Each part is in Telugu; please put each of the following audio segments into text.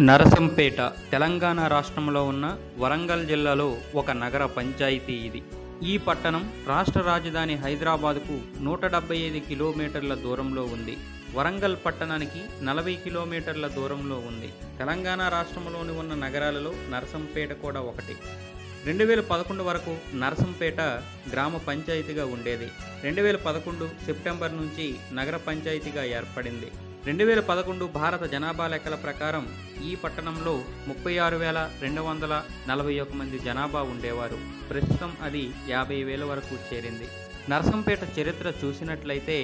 నరసంపేట తెలంగాణ రాష్ట్రంలో ఉన్న వరంగల్ జిల్లాలో ఒక నగర పంచాయతీ ఇది. ఈ పట్టణం రాష్ట్ర రాజధాని హైదరాబాద్కు నూట డెబ్బై ఐదు కిలోమీటర్ల దూరంలో ఉంది. వరంగల్ పట్టణానికి నలభై కిలోమీటర్ల దూరంలో ఉంది. తెలంగాణ రాష్ట్రంలోని ఉన్న నగరాలలో నరసంపేట కూడా ఒకటి. రెండు వేల పదకొండు వరకు నరసంపేట గ్రామ పంచాయతీగా ఉండేది. రెండు వేల పదకొండు సెప్టెంబర్ నుంచి నగర పంచాయతీగా ఏర్పడింది. రెండు వేల పదకొండు భారత జనాభా లెక్కల ప్రకారం ఈ పట్టణంలో ముప్పై ఆరు వేల రెండు వందల నలభై ఒక మంది జనాభా ఉండేవారు. ప్రస్తుతం అది యాభై వేల వరకు చేరింది. నరసంపేట చరిత్ర చూసినట్లయితే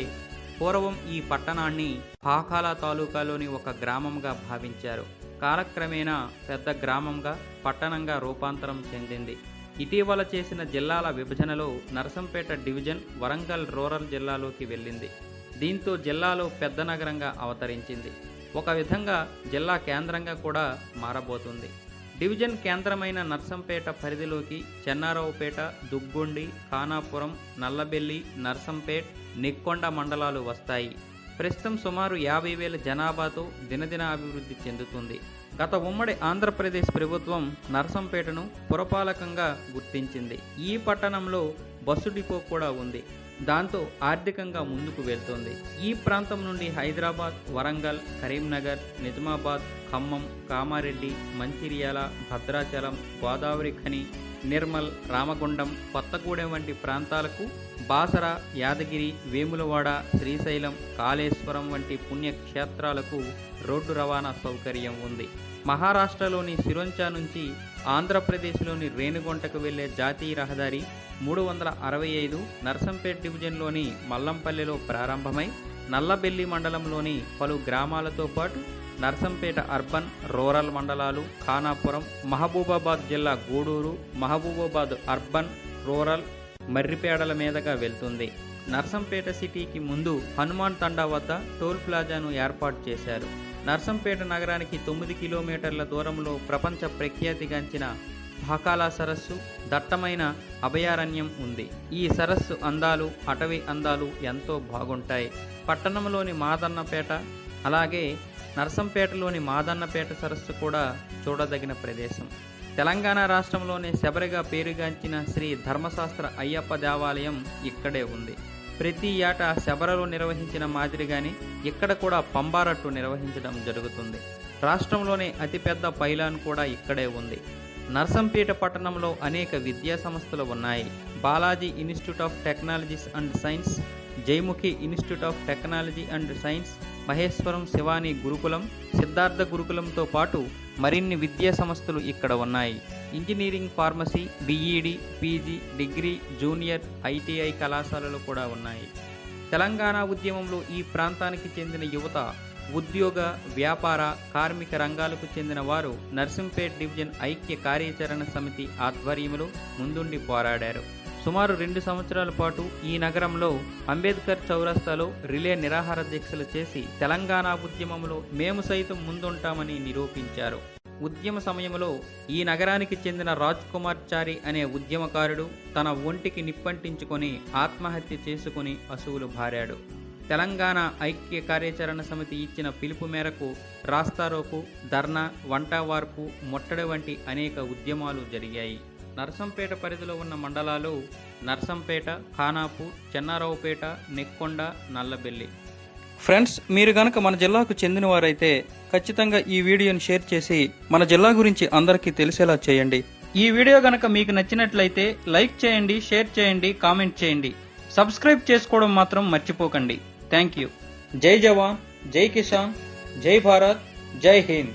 పూర్వం ఈ పట్టణాన్ని పాకాల తాలూకాలోని ఒక గ్రామంగా భావించారు. కాలక్రమేణా పెద్ద గ్రామంగా పట్టణంగా రూపాంతరం చెందింది. ఇటీవల చేసిన జిల్లాల విభజనలో నరసంపేట డివిజన్ వరంగల్ రూరల్ జిల్లాలోకి వెళ్ళింది. దీంతో జిల్లాలో పెద్ద నగరంగా అవతరించింది. ఒక విధంగా జిల్లా కేంద్రంగా కూడా మారబోతుంది. డివిజన్ కేంద్రమైన నర్సంపేట పరిధిలోకి చెన్నారావుపేట దుగ్గొండి ఖానాపురం నల్లబెల్లి నర్సంపేట్ నిక్కొండ మండలాలు వస్తాయి. ప్రస్తుతం సుమారు యాభై వేల జనాభాతో దినదిన అభివృద్ధి చెందుతుంది. గత ఉమ్మడి ఆంధ్రప్రదేశ్ ప్రభుత్వం నర్సంపేటను పురపాలకంగా గుర్తించింది. ఈ పట్టణంలో బస్సు డిపో కూడా ఉంది. దాంతో ఆర్థికంగా ముందుకు వెళ్తోంది. ఈ ప్రాంతం నుండి హైదరాబాద్ వరంగల్ కరీంనగర్ నిజామాబాద్ ఖమ్మం కామారెడ్డి మంచిర్యాల భద్రాచలం గోదావరి ఖని నిర్మల్ రామగుండం కొత్తగూడెం వంటి ప్రాంతాలకు బాసర యాదగిరి వేములవాడ శ్రీశైలం కాళేశ్వరం వంటి పుణ్యక్షేత్రాలకు రోడ్డు రవాణా సౌకర్యం ఉంది. మహారాష్ట్రలోని సిరొంచా నుంచి ఆంధ్రప్రదేశ్లోని రేణుగుంటకు వెళ్ళే జాతీయ రహదారి మూడు వందల అరవై ఐదు నర్సంపేట్ డివిజన్లోని మల్లంపల్లిలో ప్రారంభమై నల్లబెల్లి మండలంలోని పలు గ్రామాలతో పాటు నర్సంపేట అర్బన్ రూరల్ మండలాలు ఖానాపురం మహబూబాబాద్ జిల్లా గూడూరు మహబూబాబాద్ అర్బన్ రూరల్ మర్రిపేడల మీదుగా వెళ్తుంది. నర్సంపేట సిటీకి ముందు హనుమాన్ తండా వద్ద టోల్ ప్లాజాను ఏర్పాటు చేశారు. నర్సంపేట నగరానికి తొమ్మిది కిలోమీటర్ల దూరంలో ప్రపంచ ప్రఖ్యాతిగాంచిన భాకాలా సరస్సు దట్టమైన అభయారణ్యం ఉంది. ఈ సరస్సు అందాలు అటవీ అందాలు ఎంతో బాగుంటాయి. పట్టణంలోని మాదన్నపేట అలాగే నర్సంపేటలోని మాదన్నపేట సరస్సు కూడా చూడదగిన ప్రదేశం. తెలంగాణ రాష్ట్రంలోనే శబరిగా పేరుగాంచిన శ్రీ ధర్మశాస్త్ర అయ్యప్ప దేవాలయం ఇక్కడే ఉంది. ప్రతి ఏటా శబరలో నిర్వహించిన మాదిరిగానే ఇక్కడ కూడా పంబారట్టు నిర్వహించడం జరుగుతుంది. రాష్ట్రంలోనే అతిపెద్ద పైలాన్ కూడా ఇక్కడే ఉంది. నర్సంపేట పట్టణంలో అనేక విద్యా సంస్థలు ఉన్నాయి. Balaji institute of technologies and science Jaimukhi institute of technology and science Maheshwaram Shivani Gurukulam Siddhartha గురుకులంతో పాటు మరిన్ని విద్యా సంస్థలు ఇక్కడ ఉన్నాయి. Engineering pharmacy B Ed PG degree junior ITI కళాశాలలు కూడా ఉన్నాయి. తెలంగాణ ఉద్యమంలో ఈ ప్రాంతానికి చెందిన యువత ఉద్యోగ వ్యాపార కార్మిక రంగాలకు చెందిన వారు నర్సింపేట్ డివిజన్ ఐక్య కార్యాచరణ సమితి ఆధ్వర్యంలో ముందుండి పోరాడారు. సుమారు రెండు సంవత్సరాల పాటు ఈ నగరంలో అంబేద్కర్ చౌరస్తాలో రిలే నిరాహార దీక్షలు చేసి తెలంగాణ ఉద్యమంలో మేము సైతం ముందుంటామని నిరూపించారు. ఉద్యమ సమయంలో ఈ నగరానికి చెందిన రాజ్ కుమార్ చారి అనే ఉద్యమకారుడు తన ఒంటికి నిప్పంటించుకొని ఆత్మహత్య చేసుకుని అసువులు భారాడు తెలంగాణ ఐక్య కార్యాచరణ సమితి ఇచ్చిన పిలుపు మేరకు రాస్తారోకు ధర్నా వంటవార్పు ముట్టడి వంటి అనేక ఉద్యమాలు జరిగాయి. నర్సంపేట పరిధిలో ఉన్న మండలాలు నర్సంపేట ఖానాపూర్ చెన్నారావుపేట నెక్కొండ నల్లబెల్లి. ఫ్రెండ్స్ మీరు గనక మన జిల్లాకు చెందినవారైతే ఖచ్చితంగా ఈ వీడియోని షేర్ చేసి మన జిల్లా గురించి అందరికీ తెలిసేలా చేయండి. ఈ వీడియో గనక మీకు నచ్చినట్లయితే లైక్ చేయండి షేర్ చేయండి కామెంట్ చేయండి. సబ్స్క్రైబ్ చేసుకోవడం మాత్రం మర్చిపోకండి. Thank you. జై జవాన్ జై కిసాన్ జై భారత్ జై హింద్.